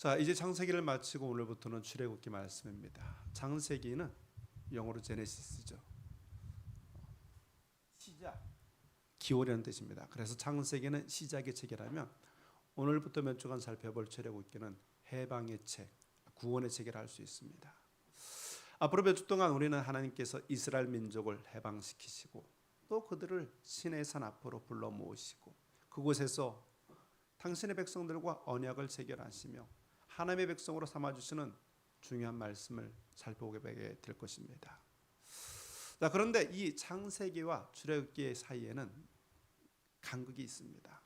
자, 이제 창세기를 마치고 오늘부터는 출애굽기 말씀입니다. 창세기는 영어로 제네시스죠. 시작. 기원이라는 뜻입니다. 그래서 창세기는 시작의 책이라면 오늘부터 몇 주간 살펴볼 출애굽기는 해방의 책, 구원의 책이라 할 수 있습니다. 앞으로 몇 주 동안 우리는 하나님께서 이스라엘 민족을 해방시키시고 또 그들을 신의 산 앞으로 불러 모으시고 그곳에서 당신의 백성들과 언약을 체결하시며 하나님의 백성으로 삼아 주시는 중요한 말씀을 살펴보게 될 것입니다. 자, 그런데 이 창세기와 출애굽기 사이에는 간극이 있습니다.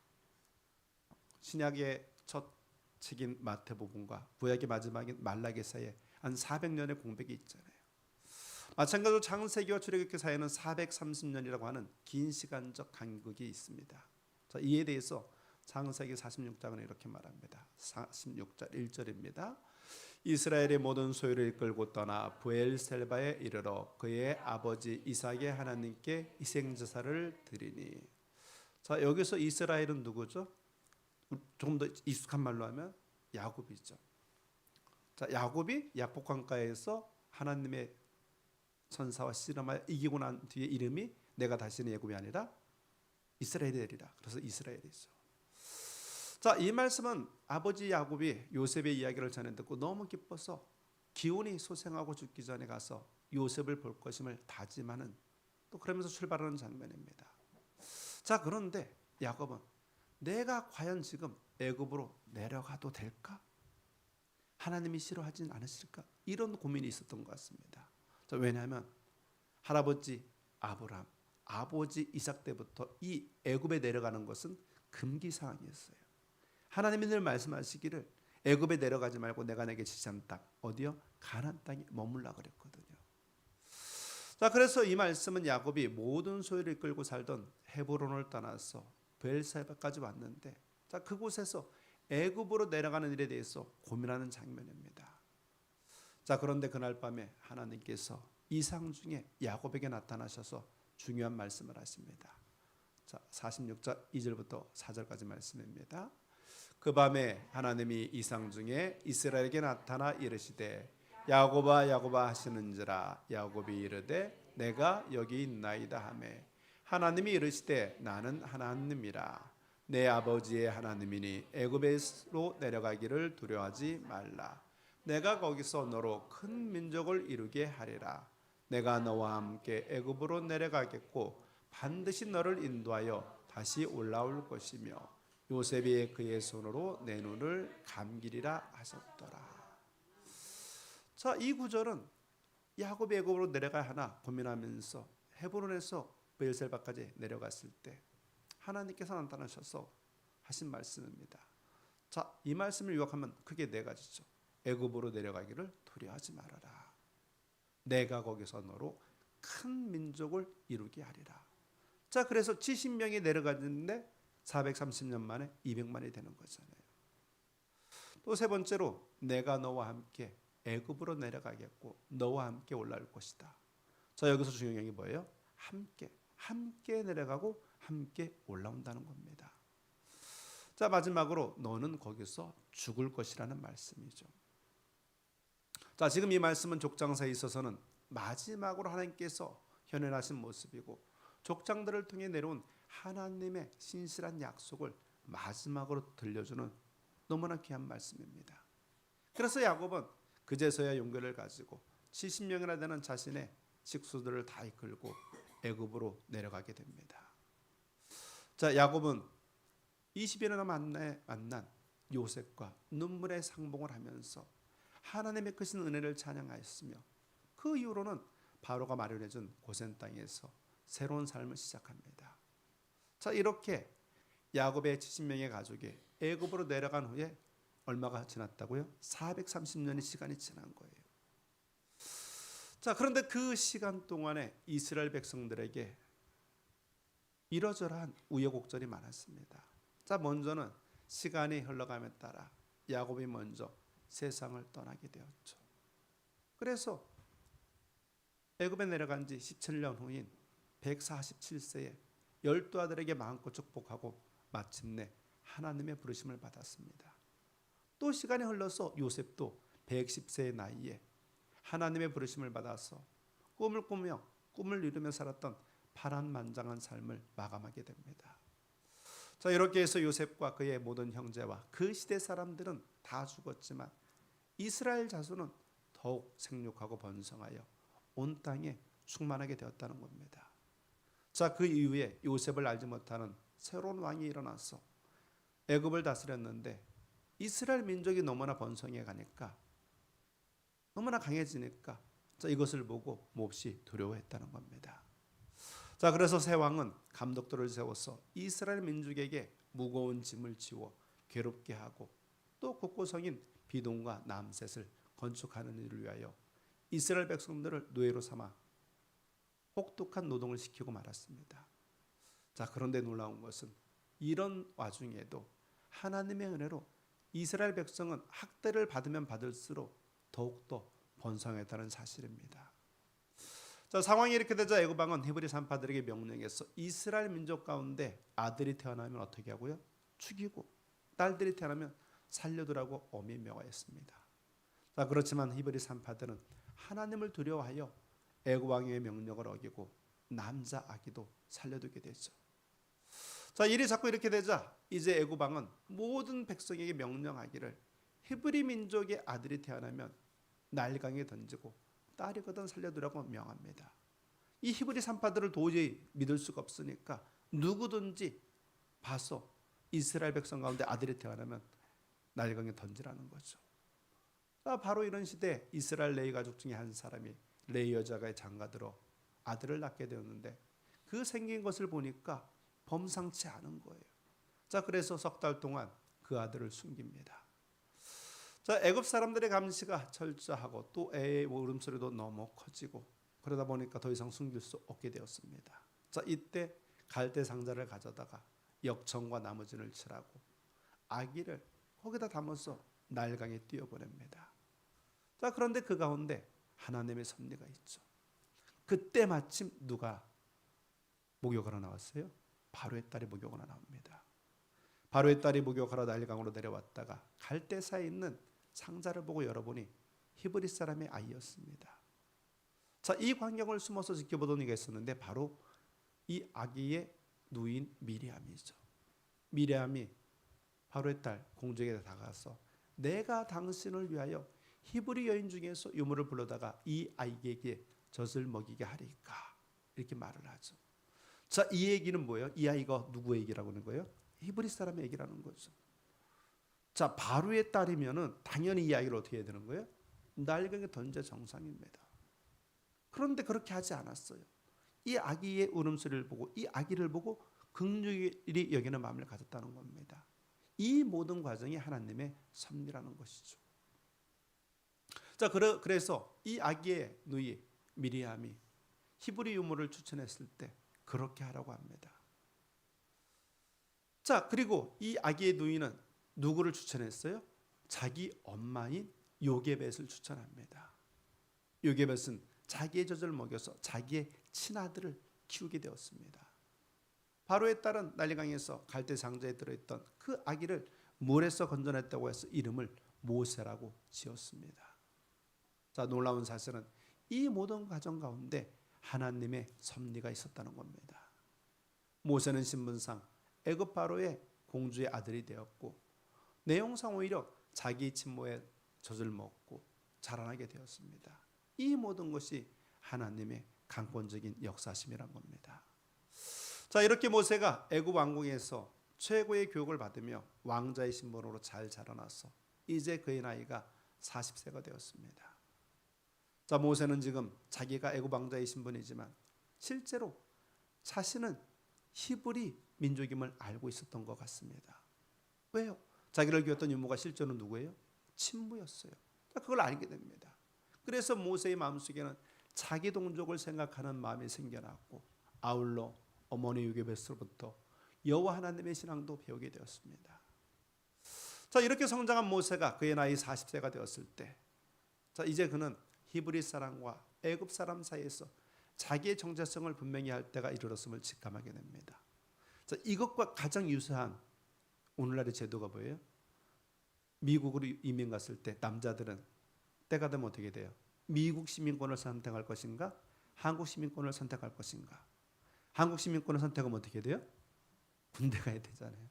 신약의 첫 책인 마태복음과 구약의 마지막인 말라기 사이에 한 400년의 공백이 있잖아요. 마찬가지로 창세기와 출애굽기 사이에는 430년이라고 하는 긴 시간적 간극이 있습니다. 자, 이에 대해서 창세기 46장은 이렇게 말합니다. 46절 1절입니다. 이스라엘의 모든 소유를 이끌고 떠나 부엘셀바에 이르러 그의 아버지 이삭의 하나님께 희생 제사를 드리니. 자 여기서 이스라엘은 누구죠? 조금 더 익숙한 말로 하면 야곱이죠. 자 야곱이 야복강가에서 하나님의 천사와 씨름하여 이기고 난 뒤에 이름이 내가 다시는 야곱이 아니라 이스라엘이 되리라. 그래서 이스라엘이죠. 자, 이 말씀은 아버지 야곱이 요셉의 이야기를 전해 듣고 너무 기뻐서 기온이 소생하고 죽기 전에 가서 요셉을 볼 것임을 다짐하는 또 그러면서 출발하는 장면입니다. 자, 그런데 야곱은 내가 과연 지금 애굽으로 내려가도 될까? 하나님이 싫어하진 않으실까? 이런 고민이 있었던 것 같습니다. 자, 왜냐하면 할아버지 아브람, 아버지 이삭 때부터 이 애굽에 내려가는 것은 금기 사항이었어요. 하나님이 늘 말씀하시기를 애굽에 내려가지 말고 내가 내게 지시한 땅 어디요? 가나안 땅에 머물라 그랬거든요. 자, 그래서 이 말씀은 야곱이 모든 소유를 끌고 살던 헤브론을 떠나서 벨사바까지 왔는데 자, 그곳에서 애굽으로 내려가는 일에 대해서 고민하는 장면입니다. 자, 그런데 그날 밤에 하나님께서 이상 중에 야곱에게 나타나셔서 중요한 말씀을 하십니다. 자, 46절 2절부터 4절까지 말씀입니다. 그 밤에 하나님이 이상 중에 이스라엘에게 나타나 이르시되 야곱아 야곱아 하시는지라 야곱이 이르되 내가 여기 있나이다 하매 하나님이 이르시되 나는 하나님이라. 내 아버지의 하나님이니 애굽에로 내려가기를 두려워하지 말라. 내가 거기서 너로 큰 민족을 이루게 하리라. 내가 너와 함께 애굽으로 내려가겠고 반드시 너를 인도하여 다시 올라올 것이며 요셉이 그의 손으로 내 눈을 감기리라 하셨더라. 자, 이 구절은 야곱이 애굽으로 내려가야 하나 고민하면서 헤브론에서 베엘셀바까지 내려갔을 때 하나님께서 나타나셔서 하신 말씀입니다. 자, 이 말씀을 요약하면 크게 네 가지죠. 애굽으로 내려가기를 두려워하지 말아라. 내가 거기서 너로 큰 민족을 이루게 하리라. 자, 그래서 70명이 내려갔는데 430년 만에 200만이 되는 거잖아요. 또 세 번째로 내가 너와 함께 애굽으로 내려가겠고 너와 함께 올라올 것이다. 자 여기서 중요한 게 뭐예요? 함께 함께 내려가고 함께 올라온다는 겁니다. 자 마지막으로 너는 거기서 죽을 것이라는 말씀이죠. 자 지금 이 말씀은 족장사에 있어서는 마지막으로 하나님께서 현현하신 모습이고 족장들을 통해 내려온 하나님의 신실한 약속을 마지막으로 들려주는 너무나 귀한 말씀입니다. 그래서 야곱은 그제서야 용기를 가지고 70명이나 되는 자신의 식수들을 다 이끌고 애굽으로 내려가게 됩니다. 자, 야곱은 20일이나 만나 만난 요셉과 눈물의 상봉을 하면서 하나님의 크신 은혜를 찬양하였으며 그 이후로는 바로가 마련해 준 고센 땅에서 새로운 삶을 시작합니다. 자, 이렇게 야곱의 70명의 가족이 애굽으로 내려간 후에 얼마가 지났다고요? 430년의 시간이 지난 거예요. 자, 그런데 그 시간 동안에 이스라엘 백성들에게 이러저러한 우여곡절이 많았습니다. 자, 먼저는 시간이 흘러감에 따라 야곱이 먼저 세상을 떠나게 되었죠. 그래서 애굽에 내려간 지 17년 후인 147세에 열두 아들에게 마음껏 축복하고 마침내 하나님의 부르심을 받았습니다. 또 시간이 흘러서 요셉도 110세의 나이에 하나님의 부르심을 받아서 꿈을 꾸며 꿈을 이루며 살았던 파란만장한 삶을 마감하게 됩니다. 자 이렇게 해서 요셉과 그의 모든 형제와 그 시대 사람들은 다 죽었지만 이스라엘 자손은 더욱 생육하고 번성하여 온 땅에 충만하게 되었다는 겁니다. 자 그 이후에 요셉을 알지 못하는 새로운 왕이 일어나서 애굽을 다스렸는데 이스라엘 민족이 너무나 번성해 가니까 너무나 강해지니까 자 이것을 보고 몹시 두려워했다는 겁니다. 자 그래서 새 왕은 감독들을 세워서 이스라엘 민족에게 무거운 짐을 지워 괴롭게 하고 또 국고성인 비동과 남셋을 건축하는 일을 위하여 이스라엘 백성들을 노예로 삼아 혹독한 노동을 시키고 말았습니다. 자 그런데 놀라운 것은 이런 와중에도 하나님의 은혜로 이스라엘 백성은 학대를 받으면 받을수록 더욱더 번성했다는 사실입니다. 자 상황이 이렇게 되자 애굽 왕은 히브리 산파들에게 명령해서 이스라엘 민족 가운데 아들이 태어나면 어떻게 하고요? 죽이고 딸들이 태어나면 살려두라고 엄히 명하였습니다. 자 그렇지만 히브리 산파들은 하나님을 두려워하여 애굽 왕의 명령을 어기고 남자 아기도 살려두게 되죠. 자 일이 자꾸 이렇게 되자 이제 애굽 왕은 모든 백성에게 명령하기를 히브리 민족의 아들이 태어나면 날강에 던지고 딸이거든 살려두라고 명합니다. 이 히브리 산파들을 도저히 믿을 수가 없으니까 누구든지 봐서 이스라엘 백성 가운데 아들이 태어나면 날강에 던지라는 거죠. 자, 바로 이런 시대 이스라엘 레이 가족 중에 한 사람이 레이 여자가 장가들어 아들을 낳게 되었는데 그 생긴 것을 보니까 범상치 않은 거예요. 자, 그래서 석 달 동안 그 아들을 숨깁니다. 자, 애굽 사람들의 감시가 철저하고 또 애의 울음소리도 너무 커지고 그러다 보니까 더 이상 숨길 수 없게 되었습니다. 자, 이때 갈대 상자를 가져다가 역청과 나머지를 칠하고 아기를 거기다 담아서 날강에 띄어보냅니다. 자, 그런데 그 가운데 하나님의 섭리가 있죠. 그때 마침 누가 목욕하러 나왔어요? 바로의 딸이 목욕하러 나옵니다. 바로의 딸이 목욕하러 날강으로 내려왔다가 갈대사에 있는 상자를 보고 열어보니 히브리 사람의 아이였습니다. 자, 이 광경을 숨어서 지켜보던 이가 있었는데 바로 이 아기의 누인 미리암이죠. 미리암이 바로의 딸 공주에게 다가가서 내가 당신을 위하여 히브리 여인 중에서 유물을 불러다가 이 아이에게 젖을 먹이게 하리까 이렇게 말을 하죠. 자, 이 얘기는 뭐예요? 이 아이가 누구의 얘기라고 하는 거예요? 히브리 사람의 얘기라는 거죠. 자, 바로의 딸이면은 당연히 이 아이를 어떻게 해야 되는 거예요? 날강에 던져 정상입니다. 그런데 그렇게 하지 않았어요. 이 아기의 울음소리를 보고 이 아기를 보고 긍휼히 여기는 마음을 가졌다는 겁니다. 이 모든 과정이 하나님의 섭리라는 것이죠. 자, 그래서 이 아기의 누이 미리암이 히브리 유물을 추천했을 때 그렇게 하라고 합니다. 자, 그리고 이 아기의 누이는 누구를 추천했어요? 자기 엄마인 요게벳을 추천합니다. 요게벳은 자기의 젖을 먹여서 자기의 친아들을 키우게 되었습니다. 바로의 딸은 난리강에서 갈대 상자에 들어있던 그 아기를 물에서 건져냈다고 해서 이름을 모세라고 지었습니다. 자 놀라운 사실은 이 모든 과정 가운데 하나님의 섭리가 있었다는 겁니다. 모세는 신분상 애굽 바로의 공주의 아들이 되었고 내용상 오히려 자기 친모의 젖을 먹고 자라나게 되었습니다. 이 모든 것이 하나님의 강권적인 역사심이란 겁니다. 자 이렇게 모세가 애굽 왕궁에서 최고의 교육을 받으며 왕자의 신분으로 잘 자라나서 이제 그의 나이가 40세가 되었습니다. 자 모세는 지금 자기가 애굽 왕자의 신분이지만 실제로 자신은 히브리 민족임을 알고 있었던 것 같습니다. 왜요? 자기를 기었던 유모가 실제로 누구예요? 친부였어요. 자, 그걸 알게 됩니다. 그래서 모세의 마음속에는 자기 동족을 생각하는 마음이 생겨났고 아울러 어머니 유괴뱃으로부터 여호와 하나님의 신앙도 배우게 되었습니다. 자 이렇게 성장한 모세가 그의 나이 40세가 되었을 때, 자 이제 그는 히브리 사람과 애굽 사람 사이에서 자기의 정체성을 분명히 할 때가 이르렀음을 직감하게 됩니다. 자 이것과 가장 유사한 오늘날의 제도가 뭐예요? 미국으로 이민 갔을 때 남자들은 때가 되면 어떻게 돼요? 미국 시민권을 선택할 것인가? 한국 시민권을 선택할 것인가? 한국 시민권을 선택하면 어떻게 돼요? 군대 가야 되잖아요.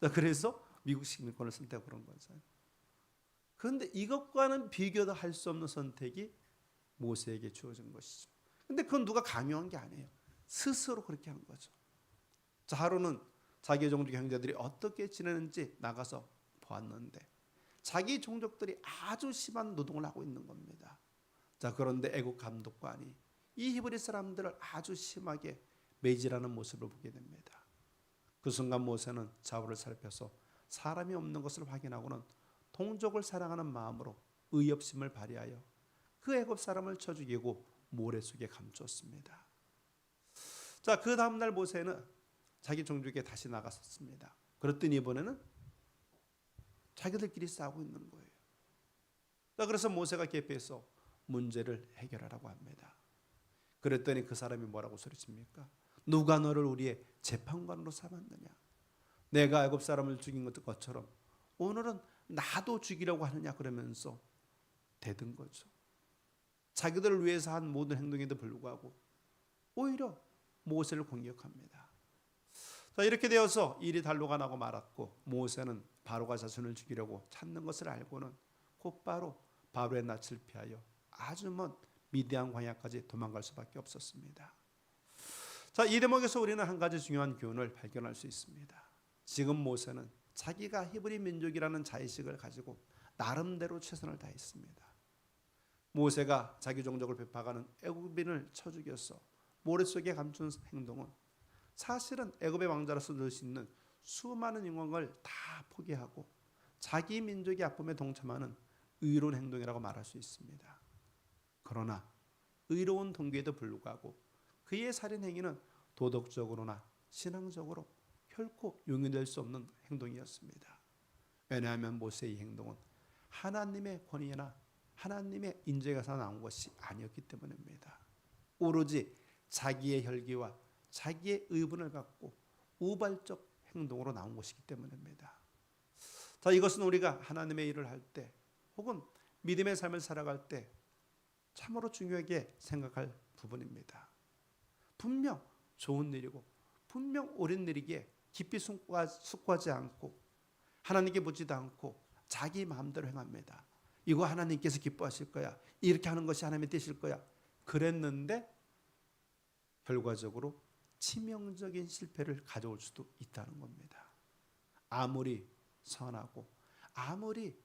자, 그래서 미국 시민권을 선택 그런 거죠. 그런데 이것과는 비교도 할 수 없는 선택이 모세에게 주어진 것이죠. 근데 그건 누가 강요한 게 아니에요. 스스로 그렇게 한 거죠. 자, 하루는 자기 종족 형제들이 어떻게 지내는지 나가서 보았는데 자기 종족들이 아주 심한 노동을 하고 있는 겁니다. 자, 그런데 애국 감독관이 이 히브리 사람들을 아주 심하게 매질하는 모습을 보게 됩니다. 그 순간 모세는 좌우를 살펴서 사람이 없는 것을 확인하고는 동족을 사랑하는 마음으로 의협심을 발휘하여 그 애굽 사람을 쳐 죽이고 모래 속에 감췄습니다. 자, 그 다음 날 모세는 자기 종족에 다시 나갔었습니다. 그랬더니 이번에는 자기들끼리 싸우고 있는 거예요. 자, 그래서 모세가 개폐해서 문제를 해결하라고 합니다. 그랬더니 그 사람이 뭐라고 소리칩니까? 누가 너를 우리의 재판관으로 삼았느냐? 내가 애굽 사람을 죽인 것처럼 오늘은 나도 죽이려고 하느냐 그러면서 대든 거죠. 자기들을 위해서 한 모든 행동에도 불구하고 오히려 모세를 공격합니다. 자 이렇게 되어서 일이 달로가 나고 말았고 모세는 바로가 자신을 죽이려고 찾는 것을 알고는 곧바로 바로의 낯을 피하여 아주 먼 미디안 광야까지 도망갈 수밖에 없었습니다. 자, 이 대목에서 우리는 한 가지 중요한 교훈을 발견할 수 있습니다. 지금 모세는 자기가 히브리 민족이라는 자의식을 가지고 나름대로 최선을 다했습니다. 모세가 자기 종족을 배파하는 애굽인을 쳐 죽여서 모래 속에 감춘 행동은 사실은 애굽의 왕자로서 늘수 있는 수많은 영광을 다 포기하고 자기 민족의 아픔에 동참하는 의로운 행동이라고 말할 수 있습니다. 그러나 의로운 동기에도 불구하고 그의 살인 행위는 도덕적으로나 신앙적으로 결코 용인될 수 없는 행동이었습니다. 왜냐하면 모세의 행동은 하나님의 권위나 하나님의 인재가서 나온 것이 아니었기 때문입니다. 오로지 자기의 혈기와 자기의 의분을 갖고 우발적 행동으로 나온 것이기 때문입니다. 자, 이것은 우리가 하나님의 일을 할 때 혹은 믿음의 삶을 살아갈 때 참으로 중요하게 생각할 부분입니다. 분명 좋은 일이고 분명 옳은 일이기에 깊이 숙고하지 않고 하나님께 묻지도 않고 자기 마음대로 행합니다. 이거 하나님께서 기뻐하실 거야. 이렇게 하는 것이 하나님의 뜻일 거야. 그랬는데 결과적으로 치명적인 실패를 가져올 수도 있다는 겁니다. 아무리 선하고 아무리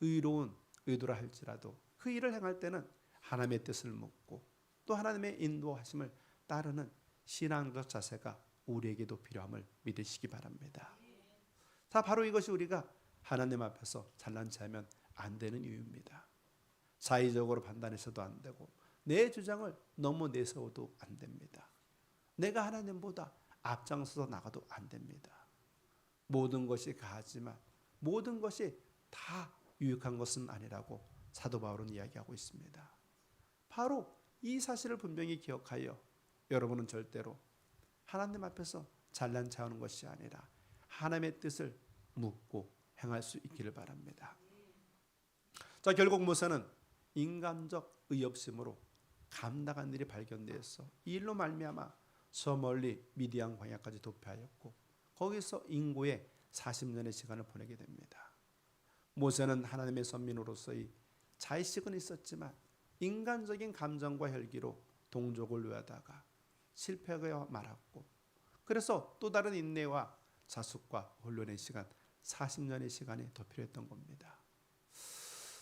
의로운 의도라 할지라도 그 일을 행할 때는 하나님의 뜻을 묻고 또 하나님의 인도하심을 따르는 신앙적 자세가 우리에게도 필요함을 믿으시기 바랍니다. 자, 바로 이것이 우리가 하나님 앞에서 잘난 체하면 안 되는 이유입니다. 사회적으로 판단해서도 안 되고 내 주장을 너무 내세워도 안 됩니다. 내가 하나님보다 앞장서서 나가도 안 됩니다. 모든 것이 가하지만 모든 것이 다 유익한 것은 아니라고 사도 바울은 이야기하고 있습니다. 바로 이 사실을 분명히 기억하여 여러분은 절대로 하나님 앞에서 잘난 체하는 것이 아니라 하나님의 뜻을 묻고 행할 수 있기를 바랍니다. 자 결국 모세는 인간적 의협심으로 감당한 일이 발견되어서 이 일로 말미암아 저 멀리 미디안 광야까지 도피하였고 거기서 인고의 40년의 시간을 보내게 됩니다. 모세는 하나님의 선민으로서의 자의식은 있었지만 인간적인 감정과 혈기로 동족을 위하다가 실패하여 말았고 그래서 또 다른 인내와 자숙과 혼련의 시간 40년의 시간이 더 필요했던 겁니다.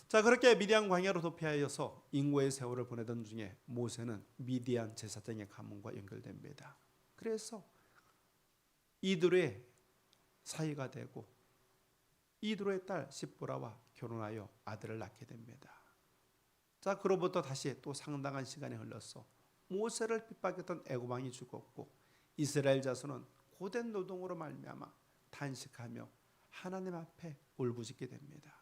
자 그렇게 미디안 광야로 도피하여서 인고의 세월을 보내던 중에 모세는 미디안 제사장의 가문과 연결됩니다. 그래서 이들의 사이가 되고 이들의 딸 시보라와 결혼하여 아들을 낳게 됩니다. 자 그로부터 다시 또 상당한 시간이 흘렀어 모세를 핍박했던 애굽 왕이 죽었고 이스라엘 자손은 고된 노동으로 말미암아 탄식하며 하나님 앞에 울부짖게 됩니다.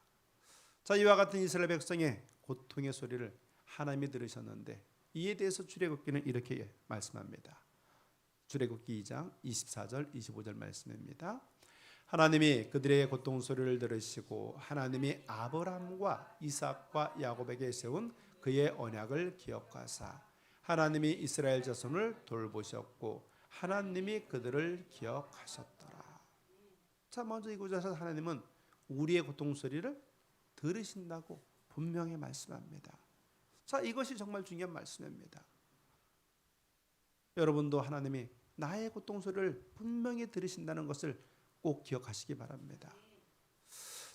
자 이와 같은 이스라엘 백성의 고통의 소리를 하나님이 들으셨는데 이에 대해서 출애굽기는 이렇게 말씀합니다. 출애굽기 2장 24절 25절 말씀입니다. 하나님이 그들의 고통 소리를 들으시고 하나님이 아브라함과 이삭과 야곱에게 세운 그의 언약을 기억하사 하나님이 이스라엘 자손을 돌보셨고 하나님이 그들을 기억하셨더라. 자, 먼저 이 구절에서 하나님은 우리의 고통 소리를 들으신다고 분명히 말씀합니다. 자, 이것이 정말 중요한 말씀입니다. 여러분도 하나님이 나의 고통 소리를 분명히 들으신다는 것을 꼭 기억하시기 바랍니다.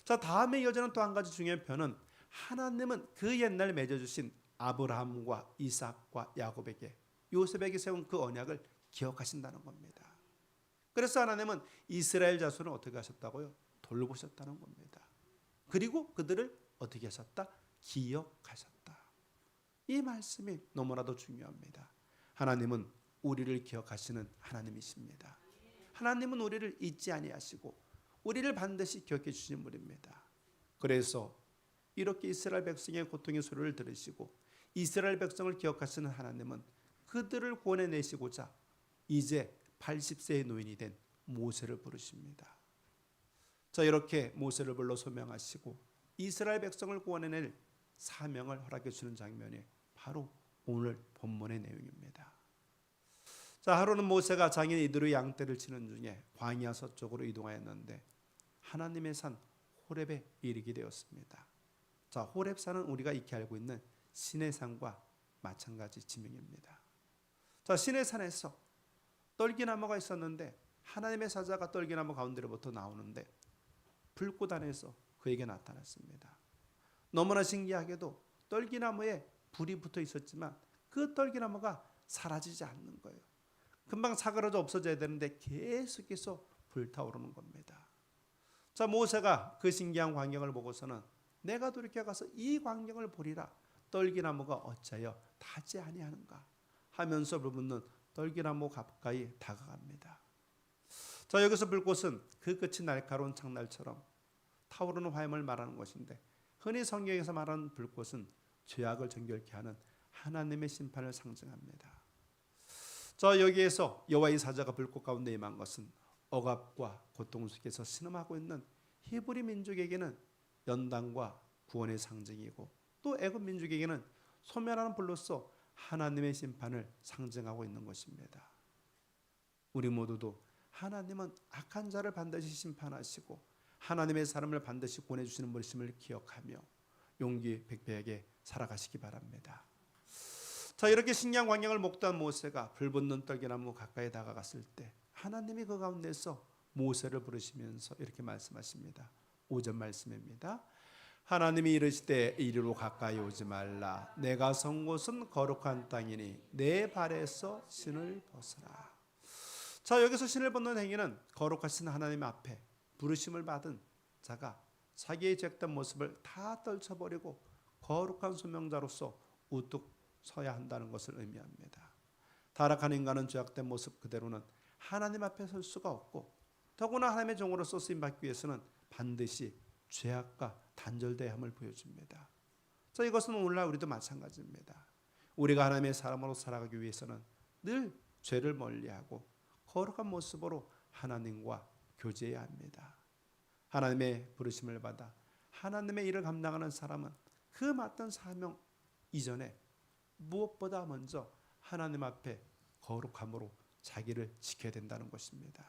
자, 다음에 이어지는 또 한 가지 중요한 표현은 하나님은 그 옛날 맺어주신 아브라함과 이삭과 야곱에게 요셉에게 세운 그 언약을 기억하신다는 겁니다. 그래서 하나님은 이스라엘 자손을 어떻게 하셨다고요? 돌보셨다는 겁니다. 그리고 그들을 어떻게 하셨다? 기억하셨다. 이 말씀이 너무나도 중요합니다. 하나님은 우리를 기억하시는 하나님이십니다. 하나님은 우리를 잊지 아니하시고 우리를 반드시 기억해 주신 분입니다. 그래서 이렇게 이스라엘 백성의 고통의 소리를 들으시고 이스라엘 백성을 기억하시는 하나님은 그들을 구원해 내시고자 이제 80세의 노인이 된 모세를 부르십니다. 자 이렇게 모세를 불러 소명하시고 이스라엘 백성을 구원해낼 사명을 허락해 주는 장면이 바로 오늘 본문의 내용입니다. 자 하루는 모세가 장인 이들의 양떼를 치는 중에 광야 서쪽으로 이동하였는데 하나님의 산 호렙에 이르게 되었습니다. 자 호렙산은 우리가 익히 알고 있는 신의 산과 마찬가지 지명입니다. 자 신의 산에서 떨기나무가 있었는데 하나님의 사자가 떨기나무 가운데로부터 나오는데 불꽃 안에서 그에게 나타났습니다. 너무나 신기하게도 떨기나무에 불이 붙어 있었지만 그 떨기나무가 사라지지 않는 거예요. 금방 사그러져 없어져야 되는데 계속해서 불타오르는 겁니다. 자 모세가 그 신기한 광경을 보고서는 내가 돌이켜 가서 이 광경을 보리라 떨기나무가 어찌하여 타지 아니하는가 하면서 불붙는 떨기나무 가까이 다가갑니다. 자 여기서 불꽃은 그 끝이 날카로운 창날처럼 타오르는 화염을 말하는 것인데 흔히 성경에서 말하는 불꽃은 죄악을 정결케 하는 하나님의 심판을 상징합니다. 자 여기에서 여호와의 사자가 불꽃 가운데 임한 것은 억압과 고통 속에서 신음하고 있는 히브리 민족에게는 연단과 구원의 상징이고 또 애굽 민족에게는 소멸하는 불로서 하나님의 심판을 상징하고 있는 것입니다. 우리 모두도 하나님은 악한 자를 반드시 심판하시고 하나님의 사람을 반드시 구원해 주시는 분이심을 기억하며 용기 백배하게 살아가시기 바랍니다. 자 이렇게 신기한 광경을 목도한 모세가 불붙는 떨기나무 가까이 다가갔을 때 하나님이 그 가운데서 모세를 부르시면서 이렇게 말씀하십니다. 5절 말씀입니다. 하나님이 이르시되 이리로 가까이 오지 말라 내가 선 곳은 거룩한 땅이니 내 발에서 신을 벗어라. 자 여기서 신을 벗는 행위는 거룩하신 하나님 앞에 부르심을 받은 자가 자기의 죄된 모습을 다 떨쳐버리고 거룩한 소명자로서 우뚝 서야 한다는 것을 의미합니다. 타락한 인간은 죄악된 모습 그대로는 하나님 앞에 설 수가 없고 더구나 하나님의 종으로서 쓰임 받기 위해서는 반드시 죄악과 단절돼야 함을 보여줍니다. 자 이것은 오늘날 우리도 마찬가지입니다. 우리가 하나님의 사람으로 살아가기 위해서는 늘 죄를 멀리하고 거룩한 모습으로 하나님과 교제해야 합니다. 하나님의 부르심을 받아 하나님의 일을 감당하는 사람은 그 맡은 사명 이전에 무엇보다 먼저 하나님 앞에 거룩함으로 자기를 지켜야 된다는 것입니다.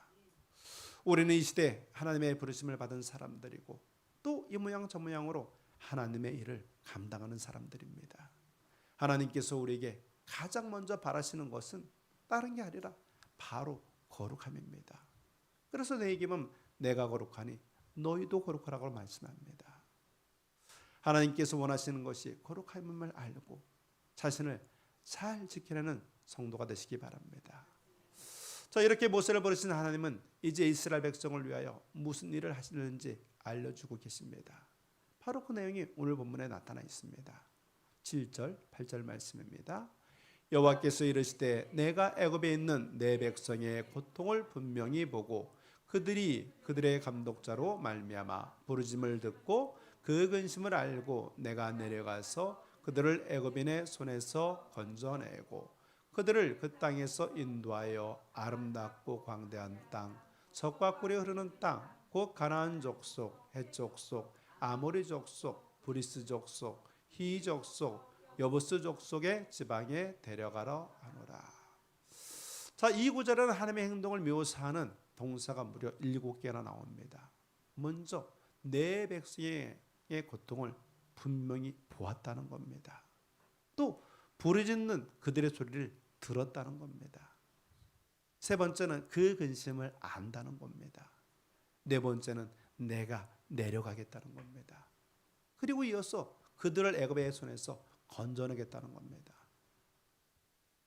우리는 이 시대 하나님의 부르심을 받은 사람들이고 또 이 모양 저 모양으로 하나님의 일을 감당하는 사람들입니다. 하나님께서 우리에게 가장 먼저 바라시는 것은 다른 게 아니라 바로 거룩함입니다. 그래서 내 얘기는 내가 거룩하니 너희도 거룩하라고 말씀합니다. 하나님께서 원하시는 것이 거룩함을 알고 자신을 잘 지키려는 성도가 되시기 바랍니다. 자 이렇게 모세를 부르신 하나님은 이제 이스라엘 백성을 위하여 무슨 일을 하시는지 알려주고 계십니다. 바로 그 내용이 오늘 본문에 나타나 있습니다. 7절, 8절 말씀입니다. 여호와께서 이르시되 내가 애굽에 있는 내 백성의 고통을 분명히 보고 그들이 그들의 감독자로 말미암아 부르짐을 듣고 그 근심을 알고 내가 내려가서 그들을 애굽인의 손에서 건져내고 그들을 그 땅에서 인도하여 아름답고 광대한 땅, 석과 꿀이 흐르는 땅, 곧 가나안 족속, 헷 족속, 아모리 족속, 브리스 족속, 히 족속, 여부스 족속의 지방에 데려가러 하노라. 자, 이 구절은 하나님의 행동을 묘사하는 동사가 무려 일곱 개나 나옵니다. 먼저 내 백성의 고통을 분명히 보았다는 겁니다. 또 부르짖는 그들의 소리를 들었다는 겁니다. 세 번째는 그 근심을 안다는 겁니다. 네 번째는 내가 내려가겠다는 겁니다. 그리고 이어서 그들을 애굽의 손에서 건져내겠다는 겁니다.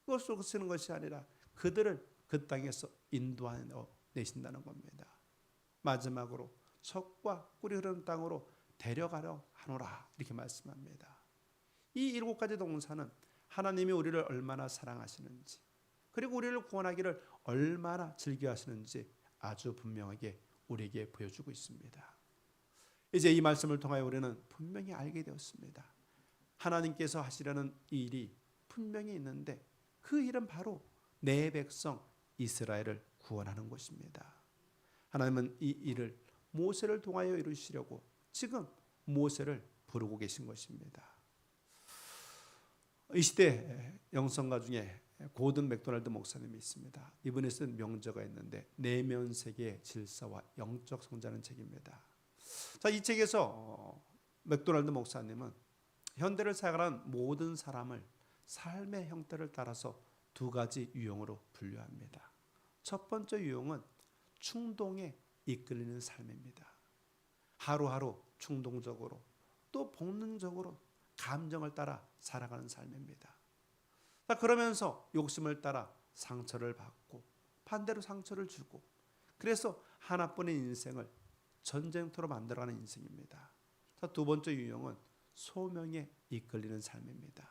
그것을 쓰는 것이 아니라 그들을 그 땅에서 인도하여 내신다는 겁니다. 마지막으로 척과 꿀이 흐르는 땅으로 데려가려 하노라 이렇게 말씀합니다. 이 일곱 가지 동사는 하나님이 우리를 얼마나 사랑하시는지 그리고 우리를 구원하기를 얼마나 즐겨하시는지 아주 분명하게 우리에게 보여주고 있습니다. 이제 이 말씀을 통하여 우리는 분명히 알게 되었습니다. 하나님께서 하시려는 일이 분명히 있는데 그 일은 바로 내 백성 이스라엘을 구원하는 것입니다. 하나님은 이 일을 모세를 통하여 이루시려고 지금 모세를 부르고 계신 것입니다. 이 시대 영성가 중에 고든 맥도날드 목사님이 있습니다. 이분이 쓴 명저가 있는데 내면 세계의 질서와 영적 성장의 책입니다. 자, 이 책에서 어, 맥도날드 목사님은 현대를 살아가는 모든 사람을 삶의 형태를 따라서 두 가지 유형으로 분류합니다. 첫 번째 유형은 충동에 이끌리는 삶입니다. 하루하루 충동적으로 또 본능적으로 감정을 따라 살아가는 삶입니다. 자, 그러면서 욕심을 따라 상처를 받고 반대로 상처를 주고 그래서 하나뿐인 인생을 전쟁터로 만들어가는 인생입니다. 자, 두 번째 유형은 소명에 이끌리는 삶입니다.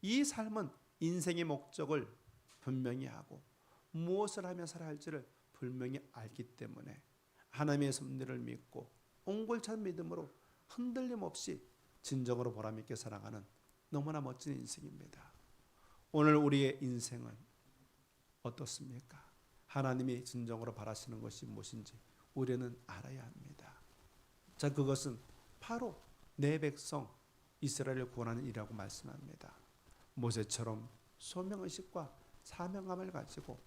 이 삶은 인생의 목적을 분명히 하고 무엇을 하며 살아야 할지를 분명히 알기 때문에 하나님의 섭리를 믿고 옹골찬 믿음으로 흔들림 없이 진정으로 보람 있게 살아가는 너무나 멋진 인생입니다. 오늘 우리의 인생은 어떻습니까? 하나님이 진정으로 바라시는 것이 무엇인지 우리는 알아야 합니다. 자, 그것은 바로 내 백성 이스라엘을 구원하는 일이라고 말씀합니다. 모세처럼 소명의식과 사명감을 가지고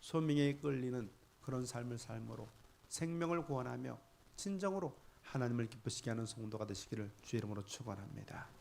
소명에 끌리는 그런 삶을 삶으로 생명을 구원하며 진정으로 하나님을 기쁘시게 하는 성도가 되시기를 주의 이름으로 축원합니다.